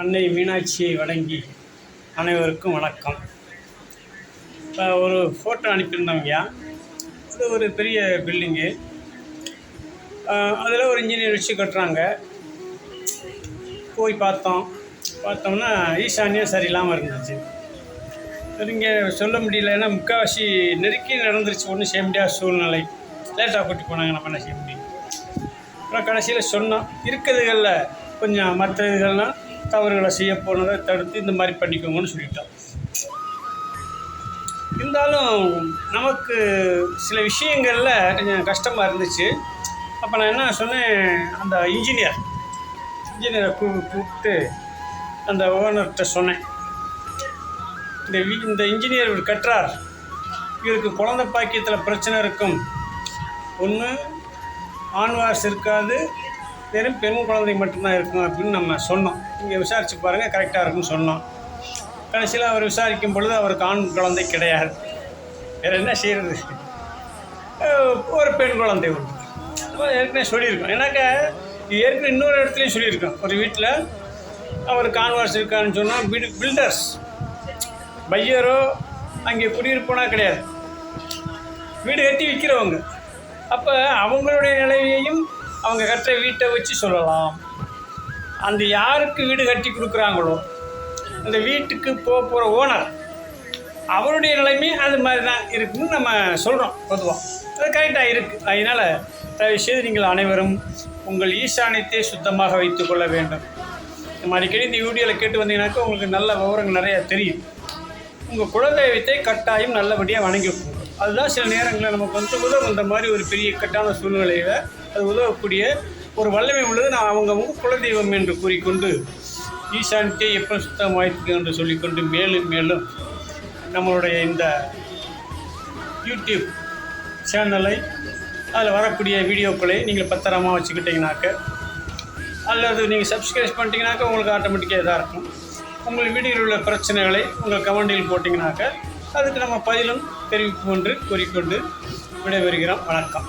அன்னை மீனாட்சியை வணங்கி அனைவருக்கும் வணக்கம். இப்போ ஒரு ஃபோட்டோ அனுப்பியிருந்தவங்கயா அது ஒரு பெரிய பில்டிங்கு அதில் ஒரு இன்ஜினியர் வச்சு கட்டுறாங்க. போய் பார்த்தோம். பார்த்தோம்னா ஈசானியம் சரியில்லாமல் இருந்துச்சு. சரிங்க சொல்ல முடியல ஏன்னா முக்கால்வாசி நெருக்கி நடந்துருச்சு ஒன்றும் செய்ய முடியாத சூழ்நிலை. லேட்டாக கூட்டி போனாங்க நம்ம என்ன செய்ய முடியும்? அப்புறம் கடைசியில் சொன்னோம் இருக்கிறதுகளில் கொஞ்சம் மற்ற இதுகள்லாம் தவறுகளை செய்ய போனதை தடுத்து இந்த மாதிரி பண்ணிக்கோங்கன்னு சொல்லிட்டோம். இருந்தாலும் நமக்கு சில விஷயங்களில் கொஞ்சம் கஷ்டமாக இருந்துச்சு. அப்போ நான் என்ன சொன்னேன் அந்த இன்ஜினியர் இன்ஜினியரை கூ கூப்பிட்டு அந்த ஓனர்கிட்ட சொன்னேன். இந்த வீ இந்த இன்ஜினியர் இவர் கற்றார். இவருக்கு குழந்தை பாக்கியத்தில் பிரச்சனை இருக்கும். ஒன்று ஆண் வாரிசு இருக்காது. வெறும் பெண் குழந்தை மட்டும்தான் இருக்கும் அப்படின்னு நம்ம சொன்னோம். நீங்கள் விசாரித்து பாருங்கள் கரெக்டாக இருக்கும்னு சொன்னோம். கடைசியில் அவர் விசாரிக்கும் பொழுது அவருக்கு ஆண் குழந்தை கிடையாது. வேறு என்ன செய்கிறது ஒரு பெண் குழந்தை உண்டு. ஏற்கனவே சொல்லியிருக்கோம். ஏன்னாக்க ஏற்கனவே இன்னொரு இடத்துலையும் சொல்லியிருக்கோம். ஒரு வீட்டில் அவர் கான்வாஸ் இருக்கான்னு சொன்னால் வீடு பில்டர்ஸ் பையரோ அங்கே குடியிருப்போனா கிடையாது. வீடு கட்டி விற்கிறவங்க அப்போ அவங்களுடைய நிலை அவங்க கட்டுற வீட்டை வச்சு சொல்லலாம். அந்த யாருக்கு வீடு கட்டி கொடுக்குறாங்களோ அந்த வீட்டுக்கு போக போகிற ஓனர் அவருடைய நிலைமை அது மாதிரி தான் இருக்குன்னு நம்ம சொல்கிறோம் பொதுவாக அது கரெக்டாக இருக்குது அதனால் தயவு செய்து நீங்கள் அனைவரும் உங்கள் ஈசானியத்தை சுத்தமாக வைத்துக்கொள்ள வேண்டும். நம்ம அடிக்கடி இந்த வீடியோவில் கேட்டு வந்தீங்கன்னாக்கா உங்களுக்கு நல்ல விவரங்கள் நிறையா தெரியும். உங்கள் குலதெய்வத்தை கட்டாயம் நல்லபடியாக வணங்கிக்கணும் அதுதான் சில நேரங்களில் நமக்கு வந்து உதவும் இந்த மாதிரி ஒரு பெரிய இக்கட்டான சூழ்நிலையில் அது உதவக்கூடிய ஒரு வல்லமை உள்ளது. நான் அவங்க அவங்க குலதெய்வம் என்று கூறிக்கொண்டு ஈசான்கே எப்போ சுத்தம் வாய்ப்பு என்று சொல்லிக்கொண்டு மேலும் மேலும் நம்மளுடைய இந்த யூடியூப் சேனலை அதில் வரக்கூடிய வீடியோக்களை நீங்கள் பத்திரமாக வச்சுக்கிட்டிங்கனாக்க அல்லது நீங்கள் சப்ஸ்கிரைப் பண்ணிட்டீங்கனாக்கா உங்களுக்கு ஆட்டோமேட்டிக்காக இதாக இருக்கும். உங்கள் வீடியோவில் உள்ள பிரச்சனைகளை உங்கள் கமெண்டில் போட்டிங்கனாக்க அதுக்கு நம்ம பதிலும் தெரிவிப்போம் என்று கூறிக்கொண்டு விடைபெறுகிறோம். வணக்கம்.